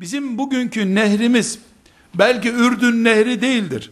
Bizim bugünkü nehrimiz belki Ürdün nehri değildir.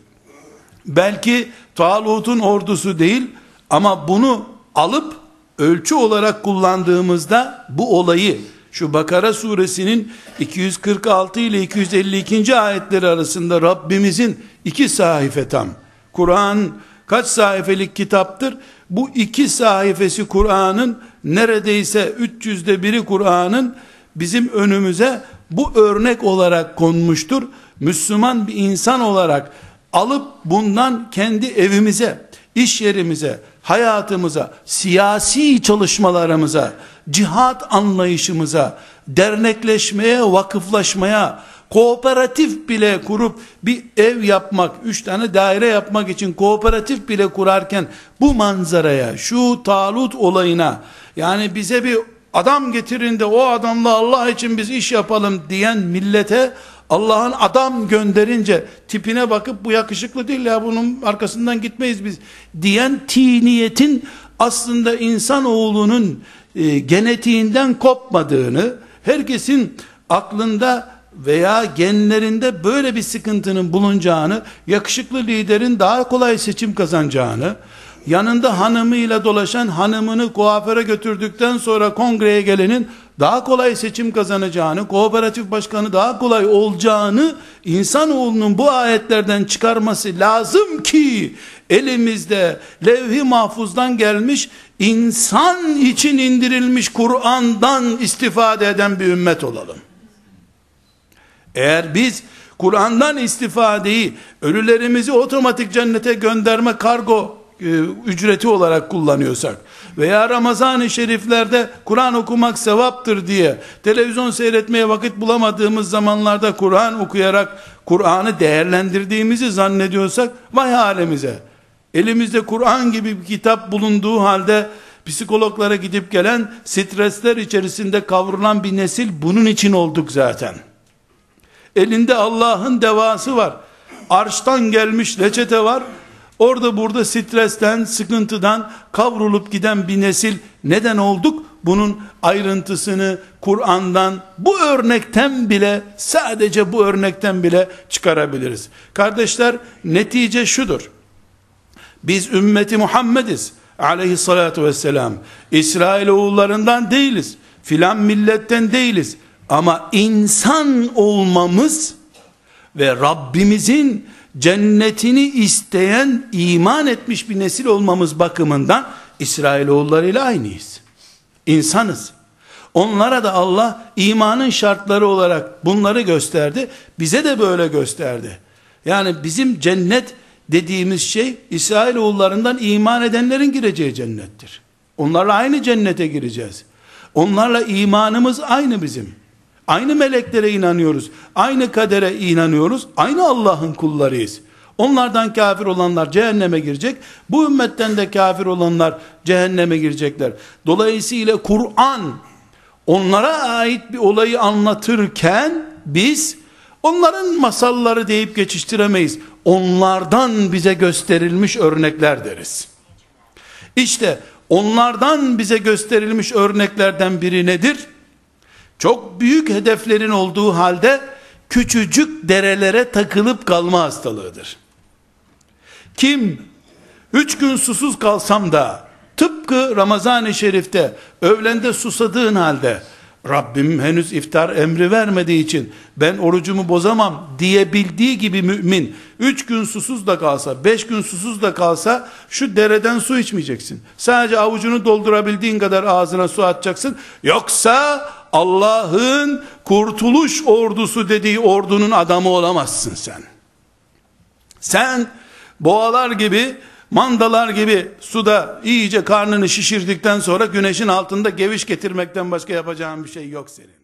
Belki Talut'un ordusu değil ama bunu alıp ölçü olarak kullandığımızda bu olayı şu Bakara suresinin 246 ile 252. ayetleri arasında Rabbimizin iki sahife tam. Kur'an kaç sayfelik kitaptır? Bu iki sayfesi Kur'an'ın neredeyse 300'de biri Kur'an'ın bizim önümüze bu örnek olarak konmuştur. Müslüman bir insan olarak alıp bundan kendi evimize, iş yerimize, hayatımıza, siyasi çalışmalarımıza, cihat anlayışımıza, dernekleşmeye, vakıflaşmaya, kooperatif bile kurup bir ev yapmak, üç tane daire yapmak için kooperatif bile kurarken bu manzaraya, şu talut olayına, yani bize bir adam getirin de o adamla Allah için biz iş yapalım diyen millete Allah'ın adam gönderince tipine bakıp bu yakışıklı değil ya bunun arkasından gitmeyiz biz diyen tiniyetin aslında insanoğlunun e, genetiğinden kopmadığını herkesin aklında veya genlerinde böyle bir sıkıntının bulunacağını, yakışıklı liderin daha kolay seçim kazanacağını, yanında hanımıyla dolaşan hanımını kuaföre götürdükten sonra kongreye gelenin daha kolay seçim kazanacağını, kooperatif başkanı daha kolay olacağını insanoğlunun bu ayetlerden çıkarması lazım ki elimizde levh-i mahfuzdan gelmiş insan için indirilmiş Kur'an'dan istifade eden bir ümmet olalım. Eğer biz Kur'an'dan istifadeyi ölülerimizi otomatik cennete gönderme kargo e, ücreti olarak kullanıyorsak veya Ramazan-ı Şeriflerde Kur'an okumak sevaptır diye televizyon seyretmeye vakit bulamadığımız zamanlarda Kur'an okuyarak Kur'an'ı değerlendirdiğimizi zannediyorsak vay halimize. Elimizde Kur'an gibi bir kitap bulunduğu halde psikologlara gidip gelen stresler içerisinde kavrulan bir nesil bunun için olduk zaten. Elinde Allah'ın devası var. Arştan gelmiş reçete var. Orada burada stresten, sıkıntıdan kavrulup giden bir nesil neden olduk? Bunun ayrıntısını Kur'an'dan bu örnekten bile sadece bu örnekten bile çıkarabiliriz. Kardeşler netice şudur. Biz ümmeti Muhammediz aleyhissalatu vesselam. İsrail oğullarından değiliz. Filan milletten değiliz. Ama insan olmamız ve Rabbimizin cennetini isteyen, iman etmiş bir nesil olmamız bakımından İsrailoğullarıyla aynıyız. İnsanız. Onlara da Allah imanın şartları olarak bunları gösterdi. Bize de böyle gösterdi. Yani bizim cennet dediğimiz şey İsrailoğullarından iman edenlerin gireceği cennettir. Onlarla aynı cennete gireceğiz. Onlarla imanımız aynı bizim. Aynı meleklere inanıyoruz. Aynı kadere inanıyoruz. Aynı Allah'ın kullarıyız. Onlardan kafir olanlar cehenneme girecek. Bu ümmetten de kafir olanlar cehenneme girecekler. Dolayısıyla Kur'an onlara ait bir olayı anlatırken biz onların masalları deyip geçiştiremeyiz. Onlardan bize gösterilmiş örnekler deriz. İşte onlardan bize gösterilmiş örneklerden biri nedir? Çok büyük hedeflerin olduğu halde küçücük derelere takılıp kalma hastalığıdır. Kim üç gün susuz kalsam da tıpkı Ramazan-ı Şerif'te öğlende susadığın halde Rabbim henüz iftar emri vermediği için ben orucumu bozamam diyebildiği gibi mümin üç gün susuz da kalsa beş gün susuz da kalsa şu dereden su içmeyeceksin. Sadece avucunu doldurabildiğin kadar ağzına su atacaksın. Yoksa Allah'ın kurtuluş ordusu dediği ordunun adamı olamazsın sen. Sen boğalar gibi mandalar gibi suda iyice karnını şişirdikten sonra güneşin altında geviş getirmekten başka yapacağın bir şey yok senin.